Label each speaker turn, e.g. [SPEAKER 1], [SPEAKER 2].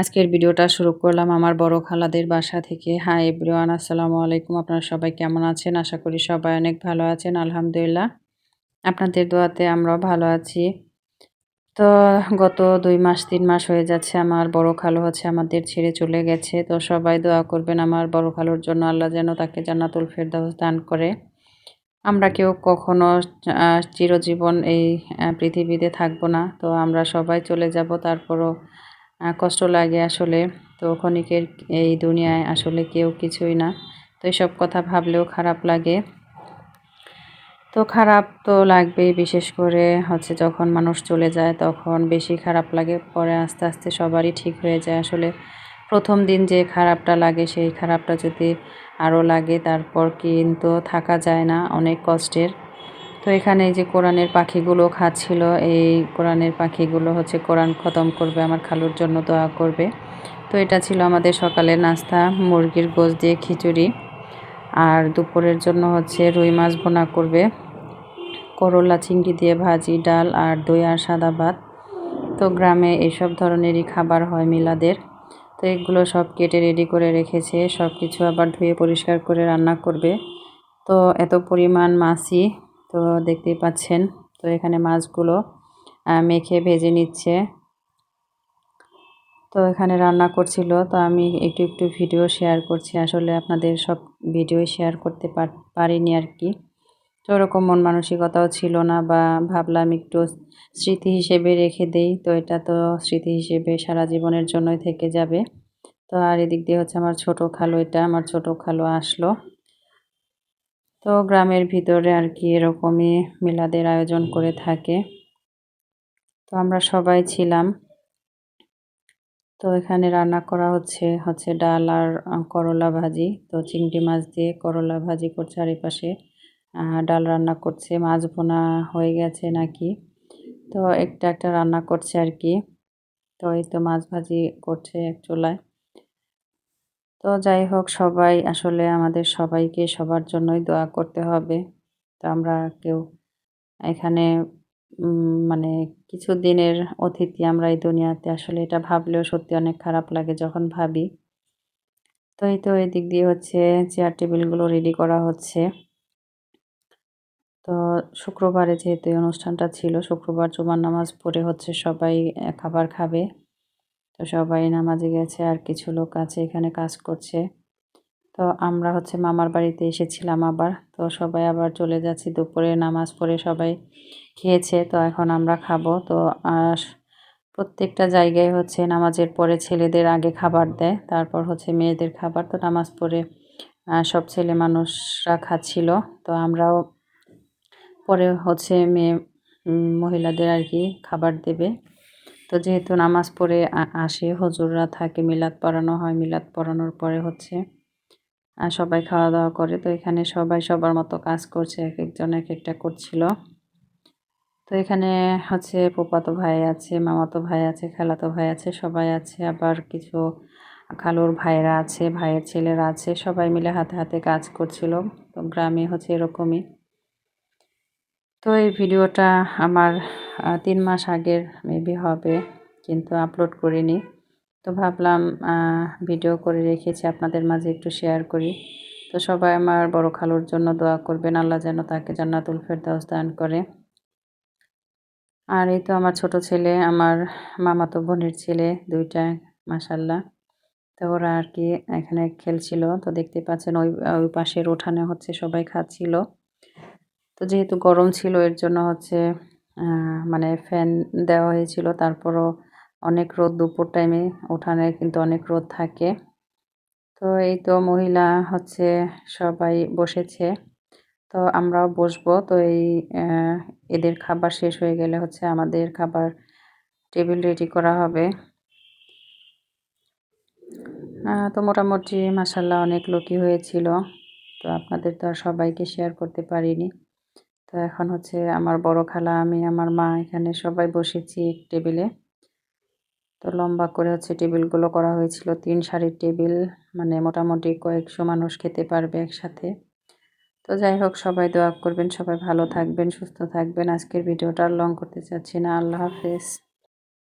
[SPEAKER 1] আজকের ভিডিওটা শুরু করলাম আমার বড় খালাদের বাসা থেকে। হাই এভরিওয়ান আসসালামু আলাইকুম। আপনারা সবাই কেমন আছেন? আশা করি সবাই অনেক ভালো আছেন, আলহামদুলিল্লাহ। আপনাদের দোয়াতে আমরাও ভালো আছি। তো গত দুই মাস, তিন মাস হয়ে যাচ্ছে আমার বড় খালো হচ্ছে আমাদের ছেড়ে চলে গেছে। তো সবাই দোয়া করবেন আমার বড় খালোর জন্য আল্লাহ যেন তাকে জান্নাতুল ফেরদাউস দান করে। আমরা কেউ কখনো চিরজীবন এই পৃথিবীতে থাকব না। তো আমরা সবাই চলে যাব, তারপরও কষ্ট লাগে আসলে। তো ক্ষণিকের এই দুনিয়ায় আসলে কেউ কিছুই না। তো এইসব কথা ভাবলেও খারাপ লাগে। তো খারাপ তো লাগবেই, বিশেষ করে হচ্ছে যখন মানুষ চলে যায় তখন বেশি খারাপ লাগে। পরে আস্তে আস্তে সবারই ঠিক হয়ে যায় আসলে। প্রথম দিন যে খারাপটা লাগে, সেই খারাপটা যদি আরও লাগে, তারপর কিন্তু থাকা যায় না অনেক কষ্টের। তো এখানে যে কোরআনের পাখিগুলো খাচ্ছিল, এই কোরআনের পাখিগুলো হচ্ছে কোরআন খতম করবে, আমার খালুর জন্য দোয়া করবে। তো এটা ছিল আমাদের সকালের নাস্তা, মুরগির গোস দিয়ে খিচুড়ি। আর দুপুরের জন্য হচ্ছে রুই মাছ ভোনা করবে, করলা, চিংড়ি দিয়ে ভাজি, ডাল আর দই আর সাদা ভাত। তো গ্রামে এইসব ধরনেরই খাবার হয় মিলাদের। তো এগুলো সব কেটে রেডি করে রেখেছে সব কিছু আবার ধুয়ে পরিষ্কার করে রান্না করবে। তো এত পরিমাণ মাছই তো দেখতেই পাচ্ছেন। তো এখানে মাছগুলো মেখে ভেজে নিচ্ছে। তো এখানে রান্না করছিল। তো আমি একটু একটু ভিডিও শেয়ার করছি। আসলে আপনাদের সব ভিডিও শেয়ার করতে পারিনি আর কি। তো ওরকম মন মানসিকতাও ছিল না বা ভাবলাম একটু স্মৃতি হিসেবে রেখে দেই। তো এটা তো স্মৃতি হিসেবে সারা জীবনের জন্যই থেকে যাবে। তো আর এদিক দিয়ে হচ্ছে আমার ছোট খালো এটা। আমার ছোট খালো আসলো। তো গ্রামের ভিতরে আর কি এরকমই মিলাদের আয়োজন করে থাকে। তো আমরা সবাই ছিলাম। তো এখানে রান্না করা হচ্ছে হচ্ছে ডাল আর করলা ভাজি। তো চিংড়ি মাছ দিয়ে করলা ভাজি করছে আর পাশে ডাল রান্না করছে, মাছ বোনা হয়ে গেছে নাকি। তো একটা একটা রান্না করছে আর কি। তো এই তো মাছ ভাজি করছে এক চুলায়। তো যাই হোক, সবাই আসলে আমাদের সবাইকে সবার জন্যই দোয়া করতে হবে। তো আমরা কেউ এখানে মানে কিছু দিনের অতিথি আমরা এই দুনিয়াতে আসলে এটা ভাবলেও সত্যি অনেক খারাপ লাগে যখন ভাবি। তো এই তো এদিক দিয়ে হচ্ছে চেয়ার টেবিলগুলো রেডি করা হচ্ছে। তো শুক্রবারে যেহেতু এই অনুষ্ঠানটা ছিল, শুক্রবার জুমার নামাজ পড়ে হচ্ছে সবাই খাবার খাবে। তো সবাই নামাজে গেছে আর কিছু লোক আছে এখানে কাজ করছে। তো আমরা হচ্ছে মামার বাড়িতে এসেছিলাম আবার। তো সবাই আবার চলে যাচ্ছি, দুপুরে নামাজ পড়ে সবাই খেয়েছে। তো এখন আমরা খাব। তো আর প্রত্যেকটা জায়গায় হচ্ছে নামাজের পরে ছেলেদের আগে খাবার দেয়, তারপর হচ্ছে মেয়েদের খাবার। তো নামাজ পড়ে সব ছেলে মানুষরা খাচ্ছিল। তো আমরাও পরে হচ্ছে মেয়ে মহিলাদের আর কি খাবার দেবে। তো যেহেতু নামাজ পড়ে আসে, হজুররা থাকে, মিলাদ পড়ানো হয়, মিলাদ পড়ানোর পরে হচ্ছে আর সবাই খাওয়া দাওয়া করে। তো এখানে সবাই সবার মতো কাজ করছে, এক একজন এক একটা করছিল। তো এখানে হচ্ছে পোপাতো ভাই আছে, মামাতো ভাই আছে, খালাতো ভাই আছে, সবাই আছে। আবার কিছু খালুর ভাইরা আছে, ভাইয়ের ছেলেরা আছে, সবাই মিলে হাতে হাতে কাজ করছিল। তো গ্রামে হচ্ছে এরকমই। তো এই ভিডিওটা আমার তিন মাস আগের মেবি হবে, কিন্তু আপলোড করিনি। তো ভাবলাম ভিডিও করে রেখেছি, আপনাদের মাঝে একটু শেয়ার করি। তো সবাই আমার বড় খালুর জন্য দোয়া করবেন, আল্লাহ যেন তাকে জান্নাতুল ফেরদাউস দান করে। আর এই তো আমার ছোট ছেলে, আমার মামাতো বোনের ছেলে, দুইটা মাসাল্লাহ তো ওরা আর কি এখানে খেলছিল, তো দেখতে পাচ্ছেন ওই ওই পাশের উঠানে হচ্ছে সবাই খাচ্ছিল। তো যেহেতু গরম ছিল, এর জন্য হচ্ছে মানে ফ্যান দেওয়া হয়েছিল। তারপরও অনেক রোদ দুপুর টাইমে উঠানে কিন্তু অনেক রোদ থাকে। তো এই তো মহিলা হচ্ছে সবাই বসেছে। তো আমরাও বসবো। তো এই এদের খাবার শেষ হয়ে গেলে হচ্ছে আমাদের খাবার টেবিল রেডি করা হবে। তো মোটামুটি মাসাল্লাহ অনেক লোকই হয়েছিল। তো আপনাদের তো আর সবাইকে শেয়ার করতে পারিনি। তো এখন হচ্ছে আমার বড় খালা, আমি, আমার মা এখানে সবাই বসেছি টেবিলে। তো লম্বা করে হচ্ছে টেবিলগুলো করা হয়েছিল, তিন সারির টেবিল মানে মোটামুটি কয়েকশো মানুষ খেতে পারবে একসাথে। তো যাই হোক, সবাই দোয়া করবেন, সবাই ভালো থাকবেন, সুস্থ থাকবেন। আজকের ভিডিওটা লং করতে চাচ্ছি না। আল্লাহ হাফেজ।